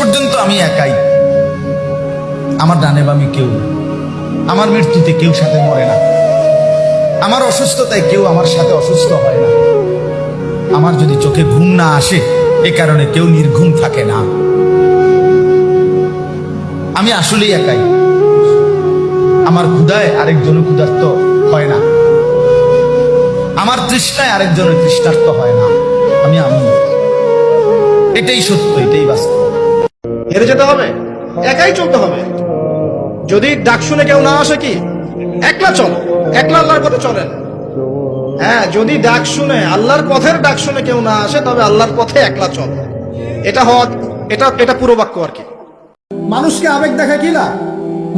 পর্যন্ত আমি একাই। আমার ডানে বামে কেউ আমার মৃত্যুতে কেউ সাথে মরে না। আমার অসুস্থতায় কেউ আমার সাথে অসুস্থ হয় না। আমার যদি চোখে ঘুম না আসে, এ কারণে কেউ নির্ঘুম থাকে না। আমি আসলেই একাই। আমার ক্ষুদায় আরেকজনের ক্ষুধার্ত হয় না। আমার তৃষ্ণায় আরেকজনের তৃষ্ণার্ত হয় না। আমি আমি এটাই সত্য, এটাই বাস্তব। হেরে যেতে হবে? একাই চলতে হবে? যদি ডাক শুনে কেউ না আসে কি? একলা চলো, একলা আল্লাহর পথে চলেন। হ্যাঁ যদি ডাক শুনে, আল্লাহর পথের ডাক শুনে কেউ না আসে, তবে আল্লাহর পথে একলা চলো। এটা হওয়া, এটা এটা পুরো বাক্য আর কি। মানুষকে আবেগ দেখা কি না?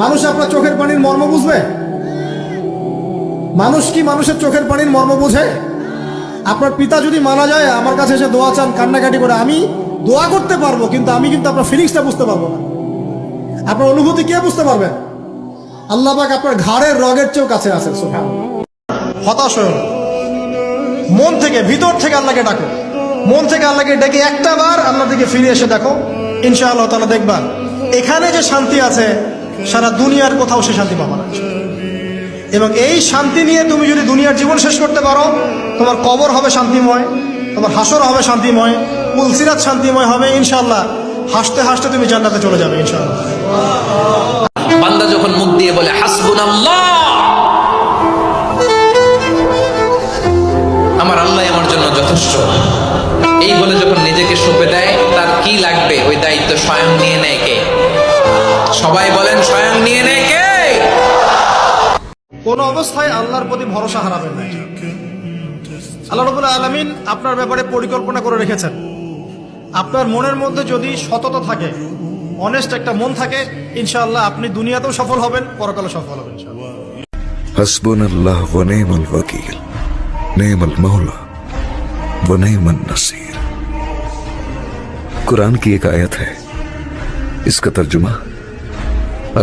মানুষ আপনার চোখের পানির মর্ম বুঝবে? মানুষ কি মানুষের চোখের পানির মর্ম বোঝে? আপনার পিতা যদি মারা যায়, আমার কাছে এসে দোয়া চান, কান্নাকাটি করে, আমি দোয়া করতে পারব, কিন্তু আমি কিন্তু আপনার ফিলিংসটা বুঝতে পারব না। আপনার অনুভূতি কে বুঝতে পারবেন আল্লাহ পাক আপনার ঘাড়ের রগের চেয়েও কাছে আছে হতাশ হয়েও না। মন থেকে ভিতর থেকে আল্লাহকে ডাকো। মন থেকে আল্লাহকে ডেকে একটা বার আল্লাহ থেকে ফিরে এসে দেখো। ইনশাআল্লাহ তালা দেখবা, এখানে যে শান্তি আছে, সারা দুনিয়ার কোথাও সে শান্তি পাবা না। এবং এই শান্তি নিয়ে তুমি যদি দুনিয়ার জীবন শেষ করতে পারো, তোমার কবর হবে শান্তিময়, তোমার হাসর হবে শান্তিময় পুলসিরাত শান্তিময় হবে ইনশাআল্লাহ। হাসতে হাসতে তুমি জান্নাতে চলে যাবে ইনশাআল্লাহ। বান্দা যখন মুখ দিয়ে বলে হাসবুন আমার আল্লাহ আমার জন্য যথেষ্ট। এই বলে যখন নিজেকে সঁপে দেয় তার কি লাগবে? ওই দায়িত্ব স্বয়ং নিয়ে নেয় কে? সবাই বলেন স্বয়ং নিয়ে নেয় কে? কোন অবস্থায় আল্লাহর প্রতি ভরসা হারাবেন না। আল্লাহ রবুল্লা আলমিন আপনার ব্যাপারে পরিকল্পনা করে রেখেছেন। আপনার মনের মধ্যে যদি সততা থাকে অনেস্ট একটা মন থাকে ইনশাআল্লাহ আপনি দুনিয়াতেও সফল হবেন পরকালে সফল হবেন ইনশাআল্লাহ। हसबुन अल्लाह व नेमल वकील नेमल मौला व नेमन नसीर कुरान की एक आयत है इसका तर्जुमा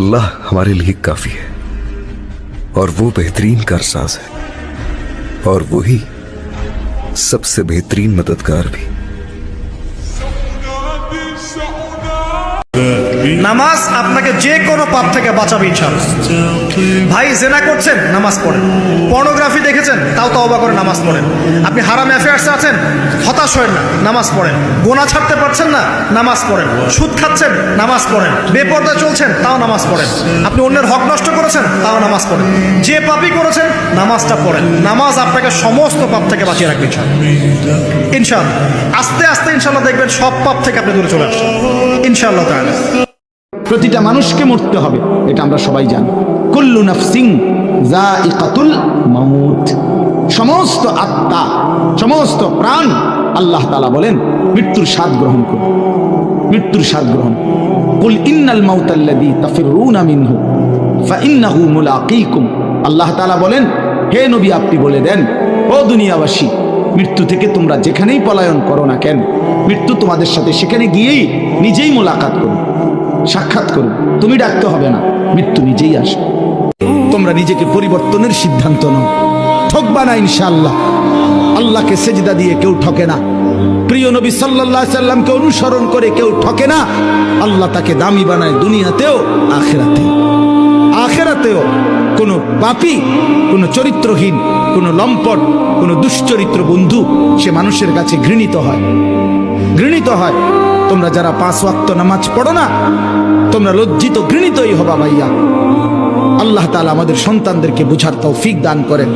अल्लाह हमारे लिए काफी है और वो बेहतरीन कारसाज है और वही सबसे बेहतरीन मददगार भी So নামাজ আপনাকে যে কোনো পাপ থেকে বাঁচাবে ইনশাআল্লাহ। ভাই, জেনা করছেন, নামাজ পড়েন। পর্নোগ্রাফি দেখেছেন? তাও তওবা করে নামাজ পড়েন। আপনি হারাম অ্যাফেয়ার্সে আছেন? হতাশ হয়েন না, নামাজ পড়েন। গোনা ছাড়তে পারছেন না? নামাজ পড়েন। সুদ খাচ্ছেন? নামাজ পড়েন। বেপর্দা চলছেন? তাও নামাজ পড়েন। আপনি অন্যের হক নষ্ট করেছেন? তাও নামাজ পড়েন। যে পাপই করেছেন, নামাজটা পড়েন। নামাজ আপনাকে সমস্ত পাপ থেকে বাঁচিয়ে রাখবে ইনশাআল্লাহ। ইনশাআল্লাহ। আস্তে আস্তে ইনশাআল্লাহ দেখবেন সব পাপ থেকে আপনি দূরে চলে আসছেন। ইনশাআল্লাহ তাআলা। প্রতিটা মানুষকে মরতে হবে, এটা আমরা সবাই জানি। কুল্লু নাফসিং জাইকাতুল মাউত। সমস্ত আত্মা, সমস্ত প্রাণ আল্লাহ তাআলা বলেন, মৃত্যুর স্বাদ গ্রহণ করুন। মৃত্যুর স্বাদ গ্রহণ। কুল ইন্নাল মাউতাল্লাযী তাফিরুনা মিনহু ফাইন্নাহু মুলাকীকুম। আল্লাহ তাআলা বলেন, হে নবী, আপনি বলে দেন, ও দুনিয়াবাসী মৃত্যু থেকে তোমরা যেখানেই পলায়ন করো না কেন, মৃত্যু তোমাদের সাথে সেখানে গিয়েই নিজেই মোলাকাত করো, সাক্ষাৎ করো। তুমি ডাকতে হবে না, মৃত্যু নিজেই আসবে। তোমরা নিজেকে পরিবর্তনের সিদ্ধান্ত নাও। ঠকবা না ইনশাআল্লাহ। আল্লাহকে সেজদা দিয়ে কেউ ঠকে না। প্রিয় নবী আলাইহি সাল্লামকে অনুসরণ করে কেউ ঠকে না। আল্লাহ তাকে দামি বানায় দুনিয়াতেও আখেরাতেও আখেরাতেও কোনো পাপি কোনো চরিত্রহীন, কোনো লম্পট, কোনো দুশ্চরিত্র বন্ধু সে মানুষের কাছে ঘৃণিত হয়। ঘৃণিত হয়, তোমরা যারা পাঁচ ওয়াক্ত নামাজ পড়ো না, তোমরা লজ্জিত, ঘৃণিতই হবা ভাইয়া। আল্লাহ তালা আমাদের সন্তানদেরকে বুঝার তৌফিক দান করেন।